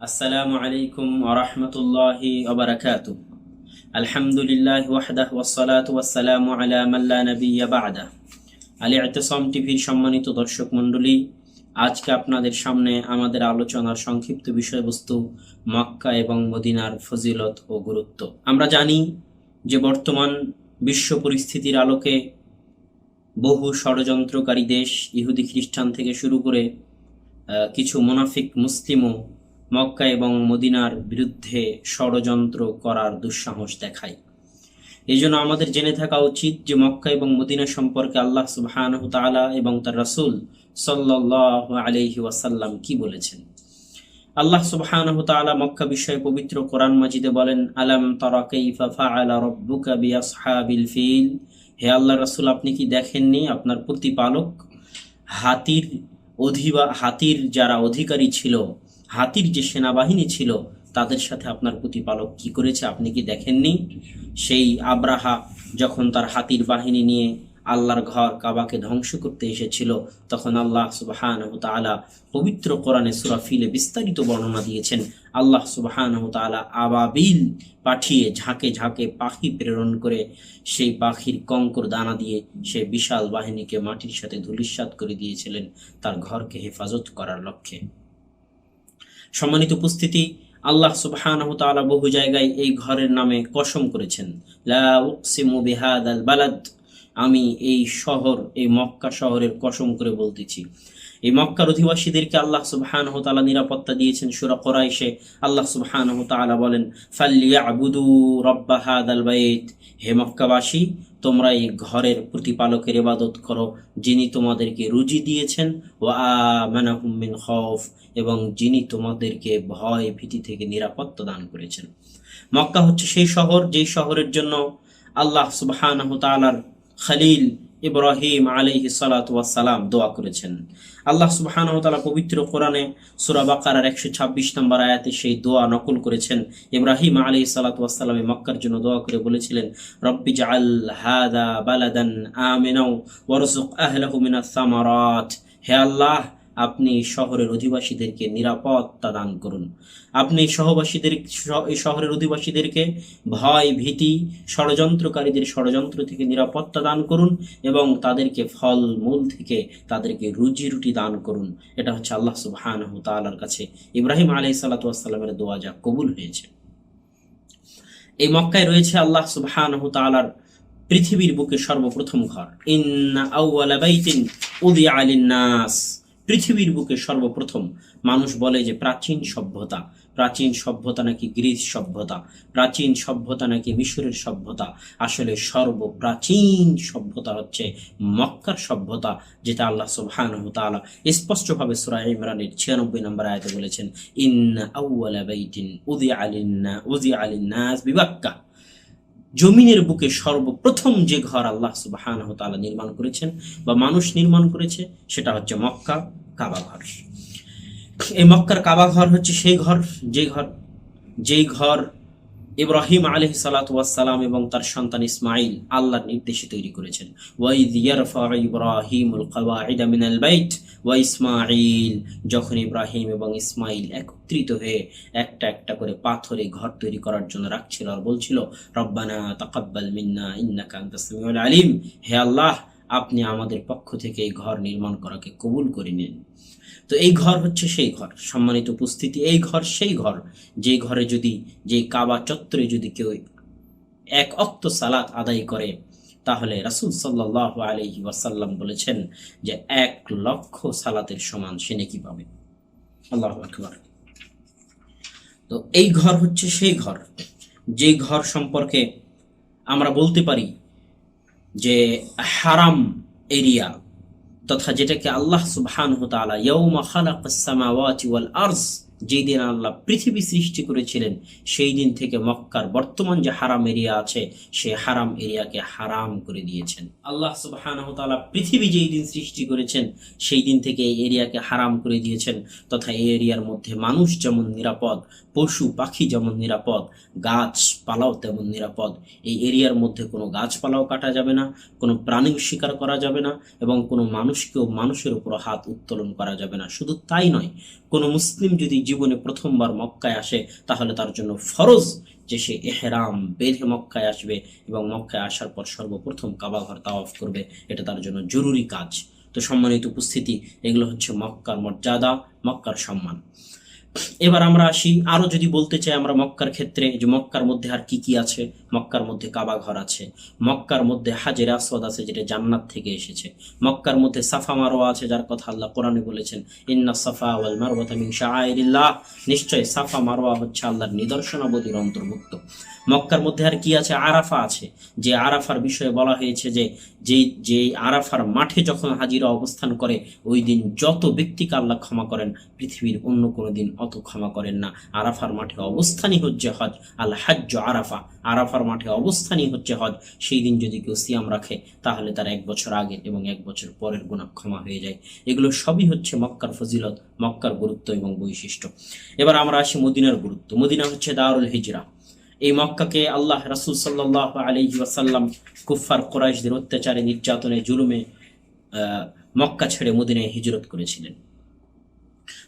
আসসালামু আলাইকুম ওরহমতুল্লাহি ওবরাকাত আলহামদুলিল্লাহ ওয়াহদাহ ওয়াসসালাতু ওয়াসসালামু আলা মাল্লা নাবিয়্যা বা'দা। আলী আতসম টিভির সম্মানিত দর্শক মণ্ডলী, আজকে আপনাদের সামনে আমাদের আলোচনার সংক্ষিপ্ত বিষয়বস্তু মক্কা এবং মদিনার ফজিলত ও গুরুত্ব। আমরা জানি যে বর্তমান বিশ্ব পরিস্থিতির আলোকে বহু ষড়যন্ত্রকারী দেশ, ইহুদি খ্রিস্টান থেকে শুরু করে কিছু মুনাফিক মুসলিমও মক্কা এবং মদিনার বিরুদ্ধে ষড়যন্ত্র করার দুঃসাহস দেখায়। এই জন্য আমাদের জেনে থাকা উচিত যে মক্কা এবং মদিনা সম্পর্কে আল্লাহ সুবহানাহু এবং তার রাসূল সাল্লাল্লাহু আলাইহি ওয়াসাল্লাম কি বলেছেন? আল্লাহ সুবহানাহু মক্কা বিষয়ে পবিত্র কোরআন মাজিদে বলেন, আলাম তারা কাইফা ফাআলা রাব্বুকা বিআসহাবিল ফিল? হে আল্লাহ রাসূল, আপনি কি দেখেননি আপনার প্রতিপালক হাতির অধিবা, হাতির যারা অধিকারী ছিল হাতির যে সেনাবাহিনী ছিল, তাদের সাথে আপনার প্রতিপালক কি করেছে আপনি কি দেখেননি? সেই আব্রাহা যখন তার হাতির বাহিনী নিয়ে আল্লাহর ঘর কাবাকে ধ্বংস করতে এসেছিল, তখন আল্লাহ সুবহান তাআলা পবিত্র কোরআনে সুরাফিলে বিস্তারিত বর্ণনা দিয়েছেন। আল্লাহ সুবহান তাআলা আবাবিল পাঠিয়ে ঝাঁকে ঝাঁকে পাখি প্রেরণ করে সেই পাখির কঙ্কর দানা দিয়ে সে বিশাল বাহিনীকে মাটির সাথে ধূলিসাৎ করে দিয়েছিলেন, তার ঘরকে হেফাজত করার লক্ষ্যে। সম্মানিত উপস্থিতি, আল্লাহ সুবহানাহু বহু জায়গায় এই ঘরের নামে কসম করেছেন। বালাদ। আমি এই শহর, এই মক্কা শহরের কসম করে বলতেছি। এই মক্কার অধিবাসীদেরকে আল্লাহ সুবহানাহু তাআলা নিরাপত্তা দিয়েছেন সূরা কোরাইশে। আল্লাহ সুবহান তাআলা বলেন ফাল্লিয়াবুদু রাব্বা হাদাল বাইত। হে মক্কাবাসী, তোমরা এই ঘরের প্রতিপালকের ইবাদত করো, যিনি তোমাদেরকে রুজি দিয়েছেন। ও আমানাহুম মিন খৌফ এবং যিনি তোমাদেরকে ভয় ভীতি থেকে নিরাপত্তা দান করেছেন। মক্কা হচ্ছে সেই শহর, যেই শহরের জন্য আল্লাহ তাআলার খলিল ইব্রাহিম আলী সালাতু সালাম দোয়া করেছেন। আল্লাহ সুবাহান তালা পবিত্র কোরআনে সূরা বাকারার 126 নম্বর আয়াতে সেই দোয়া নকল করেছেন। ইব্রাহিম আলী সালাতামে মক্কার জন্য দোয়া করে বলেছিলেন, রব্বি জাল হাদা বালাদান হে আল্লাহ আপনি এই শহরের অধিবাসীদেরকে নিরাপত্তা দান করুন। আপনি সহবাসীদের, এই শহরের অধিবাসীদেরকে ভয়, ভীতি, ষড়যন্ত্রকারীদের ষড়যন্ত্র থেকে নিরাপত্তা দান করুন এবং তাদেরকে ফল, মূল থেকে তাদেরকে রুজি রুটি দান করুন। এটা হচ্ছে আল্লাহ সুবহানাহু তাআলার কাছে। ইব্রাহিম আলাইহিস সালাতু ওয়াসসালামের দোয়া যা কবুল হয়েছে। এই মক্কায় রয়েছে আল্লাহ সুবহান তাআলার পৃথিবীর বুকে সর্বপ্রথম ঘর। ইন্না আউওয়ালা বাইতিন উদিয়া লিন-নাস। পৃথিবীর বুকে সর্বপ্রথম মানুষ বলে যে প্রাচীন সভ্যতা। প্রাচীন সভ্যতা নাকি গ্রিস সভ্যতা, প্রাচীন সভ্যতা নাকি মিশরের সভ্যতা। আসলে সর্বপ্রাচীন সভ্যতা হচ্ছে মক্কার সভ্যতা, যেটা আল্লাহ সুবহানাহু তাআলা স্পষ্টভাবে সূরা ইমরানের 96 নম্বর আয়াতে বলেছেন, ইন্না আউওয়ালা বাইতিন উদিয়া লিন-না উদিয়া লিন-নাস বিবাক্কা। জমিনের বুকে সর্বপ্রথম যে ঘর আল্লাহ সুবাহান তালা নির্মাণ করেছেন বা মানুষ নির্মাণ করেছে, সেটা হচ্ছে মক্কা, কাবা ঘর। এই মক্কার কাবা ঘর হচ্ছে সেই ঘর, যে ঘর, যেই ঘর ইব্রাহিম আলহ সালাম এবং তার সন্তান ইসমাইল আল্লাহর নির্দেশে তৈরি করেছেন। ইসমাইল যখন ইব্রাহিম এবং ইসমাইল একত্রিত হয়ে একটা একটা করে পাথরে ঘর তৈরি করার জন্য রাখছিল আর বলছিল, রব্বানা তাকাব্বাল মিন্না ইন্নাকা আনতাস আলিম, হে আল্লাহ আপনি আমাদের পক্ষ থেকে এই ঘর নির্মাণ করাকে কবুল করে নিন। তো এই ঘর হচ্ছে সেই ঘর। সম্মানিত উপস্থিতি, এই ঘর সেই ঘর। যে ঘরে যদি, যে কাবা চত্বরে যদি কেউ এক অক্ত সালাত আদায় করে, তাহলে রাসূল সাল্লাল্লাহু আলাইহি ওয়াসাল্লাম বলেছেন যে এক লক্ষ সালাতের সমান সে নেকি পাবে। আল্লাহু আকবার। তো এই ঘর হচ্ছে সেই ঘর। যে ঘর সম্পর্কে আমরা বলতে পারি যে হারাম এরিয়া তথা যেটাকে আল্লাহ সুবহানাহু তাআলা ইয়াউমা খালাকাস সামাওয়াতি ওয়াল আরজ যেই দিন আল্লাহ পৃথিবী সৃষ্টি করেছিলেন, সেই দিন থেকে মক্কার বর্তমান যে হারাম এরিয়া আছে সেই হারাম এরিয়াকে হারাম করে দিয়েছেন। আল্লাহ সুবহানাহু তাআলা পৃথিবী যেই দিন সৃষ্টি করেছেন, সেই দিন থেকে এই এরিয়াকে হারাম করে দিয়েছেন, তথা এই এরিয়ার মধ্যে মানুষ যেমন নিরাপদ, পশু, পাখি যেমন নিরাপদ, গাছপালাও তেমন নিরাপদ। এই এরিয়ার মধ্যে কোনো গাছপালাও কাটা যাবে না, কোনো প্রাণী শিকার করা যাবে না, এবং কোনো মানুষকেও মানুষের উপর হাত উত্তোলন করা যাবে না। শুধু তাই নয়, কোনো মুসলিম যদি জীবনে প্রথমবার মক্কায় আসে, তাহলে তার জন্য ফরজ যে সে এহরাম বেঁধে মক্কায় আসবে এবং মক্কায় আসার পর সর্বপ্রথম কাবাঘর তাওয়াফ করবে, এটা তার জন্য জরুরি কাজ। তো সম্মানিত উপস্থিতি, এগুলো হচ্ছে মক্কার মর্যাদা, মক্কার সম্মান। এবার আমরা আসি, আরও যদি বলতে চাই আমরা মক্কার ক্ষেত্রে, যে মক্কার মধ্যে আর কি কি আছে? মক্কার মধ্যে কাবা ঘর আছে। মক্কার মধ্যে হাজের আসওয়াদ আছে যেটা জান্নাত থেকে এসেছে। মক্কার মধ্যে সাফা মারোয়া আছে যার কথা আল্লাহ কোরআনে বলেছেন, ইন্না সাফা ওয়াল শাআইরিল্লাহ। নিশ্চয় সাফা মারোয়া হচ্ছে আল্লাহর নিদর্শনাবলীর অন্তর্ভুক্ত। মক্কার মধ্যে আর কি আছে? আরাফা আছে। যে আরাফার বিষয়ে বলা হয়েছে যে যে যে আরাফার মাঠে যখন হাজিরা অবস্থান করে, ওই দিন যত ব্যক্তিকে আল্লাহ ক্ষমা করেন, পৃথিবীর অন্য কোনো দিন অত ক্ষমা করেন না। আরাফার মাঠে অবস্থানই হচ্ছে হজ আল হাজ্য আরাফা। আরাফার মাঠে অবস্থানই হচ্ছে হজ, সেই দিন যদি কেউ সিয়াম রাখে, তাহলে তার এক বছর আগে এবং এক বছর পরের গুণা ক্ষমা হয়ে যায়। এগুলো সবই হচ্ছে মক্কার ফজিলত, মক্কার গুরুত্ব এবং বৈশিষ্ট্য। এবার আমরা আসি মদিনার গুরুত্ব। মদিনা হচ্ছে দারুল হিজরা। এই মক্কাকে আল্লাহ রাসুল সাল্লাহ আলহি ওয়াসাল্লাম কুফার কোরাইশদের অত্যাচারে, নির্যাতনে, জুলুমে মক্কা ছেড়ে মদিনায় হিজরত করেছিলেন।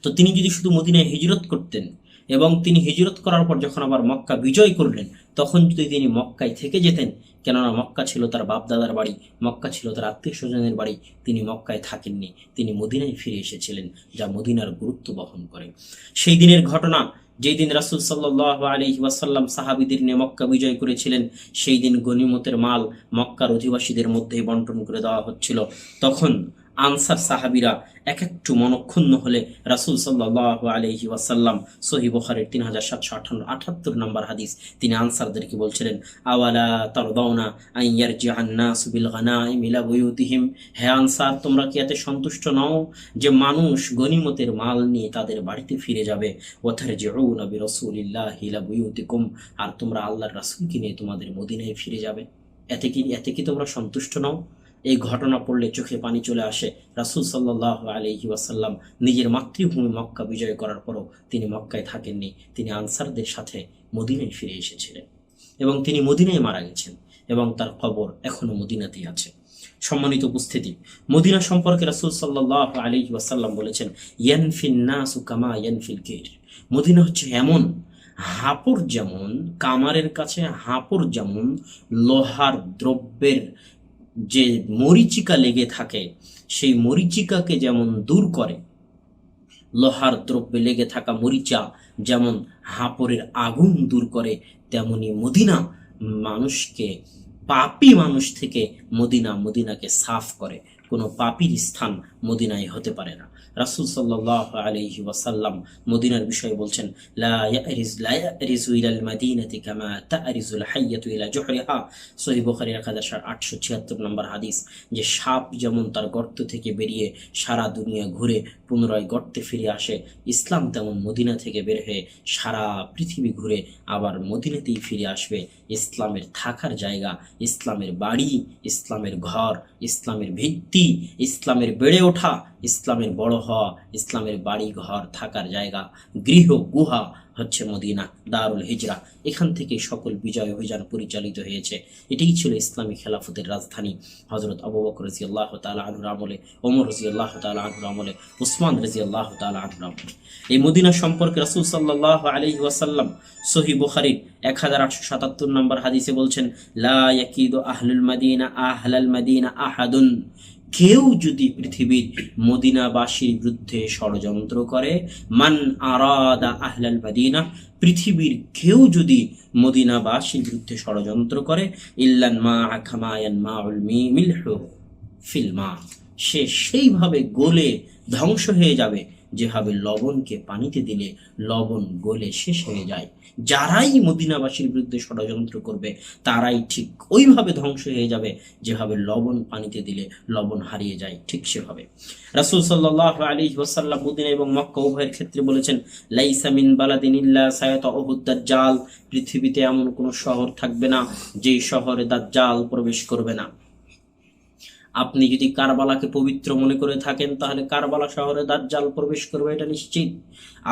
তো তিনি যদি শুধু মদিনায় হিজরত করতেন এবং তিনি হিজরত করার পর যখন আবার মক্কা বিজয় করলেন, তখন যদি তিনি মক্কায় থেকে যেতেন, কেননা মক্কা ছিল তার বাপদাদার বাড়ি, মক্কা ছিল তার আত্মীয় স্বজনের বাড়ি, তিনি মক্কায় থাকেননি, তিনি মদিনায় ফিরে এসেছিলেন, যা মদিনার গুরুত্ব বহন করে। সেই দিনের ঘটনা, যেই দিন রাসুল সাল্লাহ আলহি ওয়াসাল্লাম সাহাবিদের নিয়ে মক্কা বিজয় করেছিলেন, সেই দিন গনিমতের মাল মক্কার অধিবাসীদের মধ্যে বন্টন করে দেওয়া হচ্ছিল। তখন আনসার সাহাবিরা এক একটু মনক্ষুণ্ণ হলে রাসুল সাল্লাহ আলহি ওয়াসাল্লাম সহি বখারের তিন হাজার সাতশো আঠান্ন আঠাত্তর নম্বর হাদিস তিনি আনসারদেরকে বলছিলেন, আওয়ালা তার দৌনা আইয়ার জিহান্না সুবিল গানা মিলা বইউতিহিম হে আনসার, তোমরা কি এতে সন্তুষ্ট নও যে মানুষ গনিমতের মাল নিয়ে তাদের বাড়িতে ফিরে যাবে? ওথার যে নবী রসুলিল্লাহ হিলা বইউতিকুম আর তোমরা আল্লাহর রাসুলকে নিয়ে তোমাদের মদিনায় ফিরে যাবে। এতে কি এতে কি তোমরা সন্তুষ্ট নও? এই ঘটনা পড়লে চোখে পানি চলে আসে। রাসুল সাল্লাহ আলহি ওয়াসাল্লাম নিজের মাতৃভূমি মক্কা বিজয় করার পরও তিনি মক্কায় থাকেননি। তিনি আনসারদের সাথে মদিনায় ফিরে এসেছিলেন এবং তিনি মদিনায় মারা গেছেন এবং তার কবর এখনও মদিনাতেই আছে। সম্মানিত উপস্থিতি, মদিনা সম্পর্কে রাসুল সাল্লাহ আলী ওয়াসাল্লাম বলেছেন, ইয়ানফিন নাসু কামা ইয়ানফিল গের। মদিনা হচ্ছে এমন হাঁপড় যেমন, কামারের কাছে হাঁপড় যেমন, লোহার দ্রব্যের যে মরিচিকা লেগে থাকে, সেই মরিচিকাকে যেমন দূর করে, লোহার দ্রব্যে লেগে থাকা মরিচা যেমন হাঁপড়ের আগুন দূর করে, তেমনি মদিনা মানুষকে, পাপি মানুষ থেকে মদিনা মদিনাকে সাফ করে। কোনো পাপির স্থান মদিনায় হতে পারে না। রাসুল সাল্লাহ আলহি ওয়াসাল্লাম মদিনার বিষয়ে বলছেন বুখারী 1876 নম্বর হাদিস, যে সাপ যেমন তার গর্ত থেকে বেরিয়ে সারা দুনিয়া ঘুরে পুনরায় গর্তে ফিরে আসে, ইসলাম তেমন মদিনা থেকে বের হয়ে সারা পৃথিবী ঘুরে আবার মদিনাতেই ফিরে আসবে। ইসলামের থাকার জায়গা, ইসলামের বাড়ি, ইসলামের ঘর, ইসলামের ভিত্তি, ইসলামের বেড়ে ওঠা, ইসলামের বড় হওয়া, ইসলামের বাড়ি ঘর থাকার জায়গা, গৃহ, গুহা হচ্ছে মদিনা, দারুল হিজরা। এখান থেকে সকল বিজয় অভিযান পরিচালিত হয়েছে। এটাই ছিল ইসলামী খেলাফতের রাজধানী। হজরত আবু বকর রাজি আল্লাহ তালা আনুর আমলে, ওমর রাজি আল্লাহ তালা আনুর আমলে উসমান রাজি আল্লাহ তালা আনুর আমলে। এই মদিনা সম্পর্কে রাসুল সাল্লাহ আলহি ওয়াসাল্লাম সহি বুখারির এক হাজার আটশো সাতাত্তর নম্বর হাদিসে বলছেন, লা ইয়াকিদ আহলুল মাদিনা আহলাল মাদিনা আহাদুন। কেউ যদি পৃথিবীর মদিনাবাসীর বিরুদ্ধে ষড়যন্ত্র করে, মান আরাদা আহলাল মাদিনা, পৃথিবীর কেউ যদি মদিনাবাসীর বিরুদ্ধে ষড়যন্ত্র করে, ইল্লান মা আখামায়ান মা উলমি মিলহু ফিল মা সে সেইভাবে গোলে ধ্বংস হয়ে যাবে। যেভাবে লবণকে পানিতে দিলে লবণ গলে শেষ হয়ে যায়। যারাই মদিনাবাসীর বিরুদ্ধে ষড়যন্ত্র করবে, তারাই ঠিক ওইভাবে ধ্বংস হয়ে যাবে যেভাবে লবণ পানিতে দিলে লবণ হারিয়ে যায়, ঠিক সেভাবে। রাসুল সাল্লাহ আলী ওসাল্লাম মদিনা এবং মক্কা উভয়ের ক্ষেত্রে বলেছেন, লাইসা মিন বালাদিন ইল্লা সায়াত জাল পৃথিবীতে এমন কোনো শহর থাকবে না যেই শহরে দাজ্জাল প্রবেশ করবে না। আপনি যদি কারবালাকে পবিত্র মনে করে থাকেন, তাহলে কারবালা শহরে দাজ্জাল প্রবেশ করবে, এটা নিশ্চিত।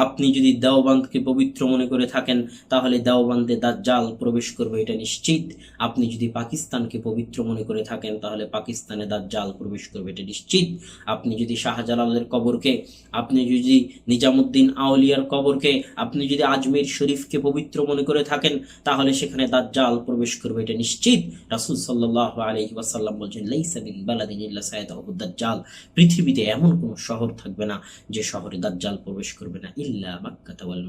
আপনি যদি দেওবান্দকে পবিত্র মনে করে থাকেন, তাহলে দেওবান্দে দাজ্জাল প্রবেশ করবে, এটা নিশ্চিত। আপনি যদি পাকিস্তানকে পবিত্র মনে করে থাকেন, তাহলে পাকিস্তানে দাজ্জাল প্রবেশ করবে, এটা নিশ্চিত। আপনি যদি শাহজালালের কবরকে, আপনি যদি নিজামুদ্দিন আউলিয়ার কবরকে, আপনি যদি আজমির শরীফকে পবিত্র মনে করে থাকেন, তাহলে সেখানে দাজ্জাল প্রবেশ করবে, এটা নিশ্চিত। রাসূল সাল্লাল্লাহু আলাইহি ওয়াসাল্লাম বলছেন, লাইসা দাজ্জাল। পৃথিবীতে এমন কোনো শহর থাকবে না যে শহরে দাজ্জাল প্রবেশ করবে না, ইল্লা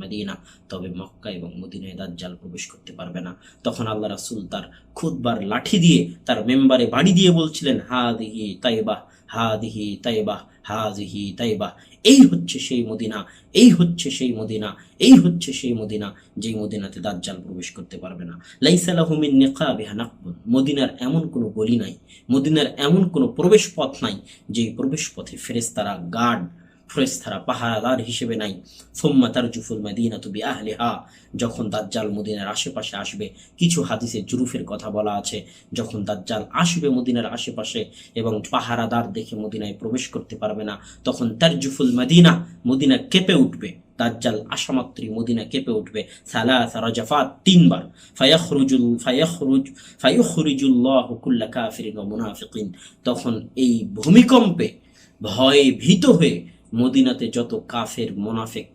মাদিনা। তবে মক্কা এবং মদিনায় দাজ্জাল প্রবেশ করতে পারবে না। তখন আল্লাহ রাসূল তার খুদবার লাঠি দিয়ে তার মেম্বারে বাড়ি দিয়ে বলছিলেন হাদিহি তাইবাহ হাদিহি তাইবাহ হাজিহি তাইবাহ এই হচ্ছে সেই মদিনা, এই হচ্ছে সেই মদিনা। এই হচ্ছে সেই মদিনা, যেই মদিনাতে দাজ্জাল প্রবেশ করতে পারবে না। লাইসা লাহু মিন নিকাবিহা মদিনার এমন কোনো গলি নাই, মদিনার এমন কোনো প্রবেশ পথ নাই, যেই প্রবেশ পথে ফেরেশতারা গার্ড, ফেরেশতারা পাহারাদার হিসেবে নাই। সুম্মা তারজুফুল মাদিনাতু বিআহলিহা, যখন দাজ্জাল মদিনার আশেপাশে আসবে, কিছু হাদিসে জুরুফের কথা বলা আছে। যখন দাজ্জাল আসবে মদিনার আশেপাশে এবং পাহারাদার দেখে মদিনায় প্রবেশ করতে পারবে না, তখন তার জুফুল মাদিনা মদিনা কেঁপে উঠবে। দাজ্জাল আসামাত্রী মদিনা কেঁপে উঠবে। সালাস রাজাফাত তিনবার। ফায়াখরুজুল, ফায়াখরুজ, ফায়ুখরিজুল্লাহু কুল্লা কাফিরিন ওয়া মুনাফিকিন। তখন এই ভূমিকম্পে ভয়ে ভীত হয়ে মদিনাতে যত কাফের, মোনাফেক,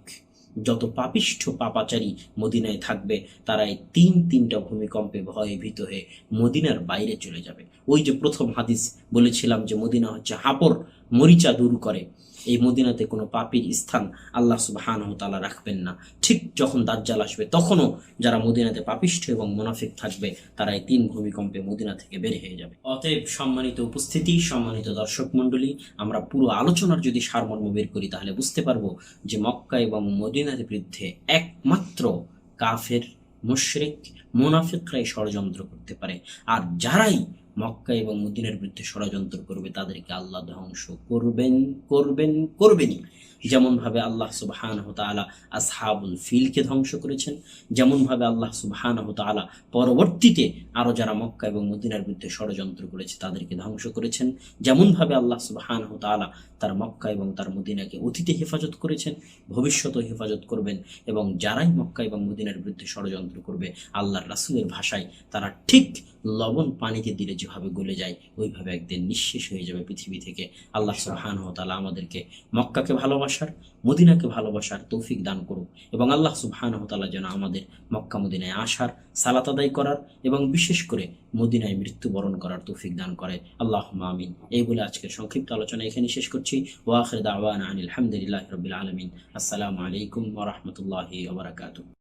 যত পাপিষ্ঠ পাপাচারী মদিনায় থাকবে তারা এই তিন তিনটা ভূমিকম্পে ভয়ে ভীত হয়ে মদিনার বাইরে চলে যাবে। ওই যে প্রথম হাদিস বলেছিলাম যে মদিনা হচ্ছে হাপর, মরিচা দূর করে। এই মদিনাতে কোনো পাপির স্থান আল্লাহ সুবাহানহ তালা রাখবেন না। ঠিক যখন দাজ্জাল আসবে, তখনও যারা মদিনাতে পাপিষ্ঠ এবং মুনাফিক থাকবে তারা এই তিন ভূমিকম্পে মদিনা থেকে বের হয়ে যাবে। অতএব সম্মানিত উপস্থিতি, সম্মানিত দর্শক মণ্ডলী, আমরা পুরো আলোচনার যদি সারমর্ম বের করি, তাহলে বুঝতে পারব যে মক্কা এবং মদিনার বিরুদ্ধে একমাত্র কাফের, মুশরিক, মুনাফিকরাই ষড়যন্ত্র করতে পারে। আর যারাই মক্কা এবং মদিনার বিরুদ্ধে ষড়যন্ত্র করবে, তাদেরকে আল্লাহ ধ্বংস করবেন করবেন, করবেনই। যেমন ভাবে আল্লাহ সুবহানাহু তাআলা আসহাবুল ফিলকে ধ্বংস করেছেন যেমন ভাবে আল্লাহ সুবহানাহু তাআলা পরবর্তীতে আরও যারা মক্কা এবং মদিনার বিরুদ্ধে ষড়যন্ত্র করেছে, তাদেরকে ধ্বংস করেছেন। যেমন ভাবে আল্লাহ সুবহানাহু তাআলা তার মক্কা এবং তার মদিনাকে অতীতে হেফাজত করেছেন, ভবিষ্যতেও হেফাজত করবেন এবং যারাই মক্কা এবং মদিনার বিরুদ্ধে ষড়যন্ত্র করবে, আল্লাহর রাসূলের ভাষায় তারা ঠিক লবণ পানিতে দিলে যেভাবে গলে যায় ওইভাবে একদিন নিঃশেষ হয়ে যাবে পৃথিবী থেকে। আল্লাহ সুবহানাহু ওয়া তাআলা আমাদেরকে মক্কাকে ভালোবাসার মদিনাকে ভালোবাসার তৌফিক দান করুক এবং আল্লাহ সুবহানাহু ওয়া তাআলা যেন আমাদের মক্কা মদিনায় আসার সালাত আদায় করার এবং বিশেষ করে মদিনায় মৃত্যুবরণ করার তৌফিক দান করে। আল্লাহ মামিন এই বলে আজকের সংক্ষিপ্ত আলোচনা এখানে শেষ করছি। ওয়াখির দাওয়ানা আনিল হামদুলিল্লাহি রাব্বিল আলামিন। আসসালামু আলাইকুম ওয়া রাহমাতুল্লাহি ওয়া বারাকাতুহু।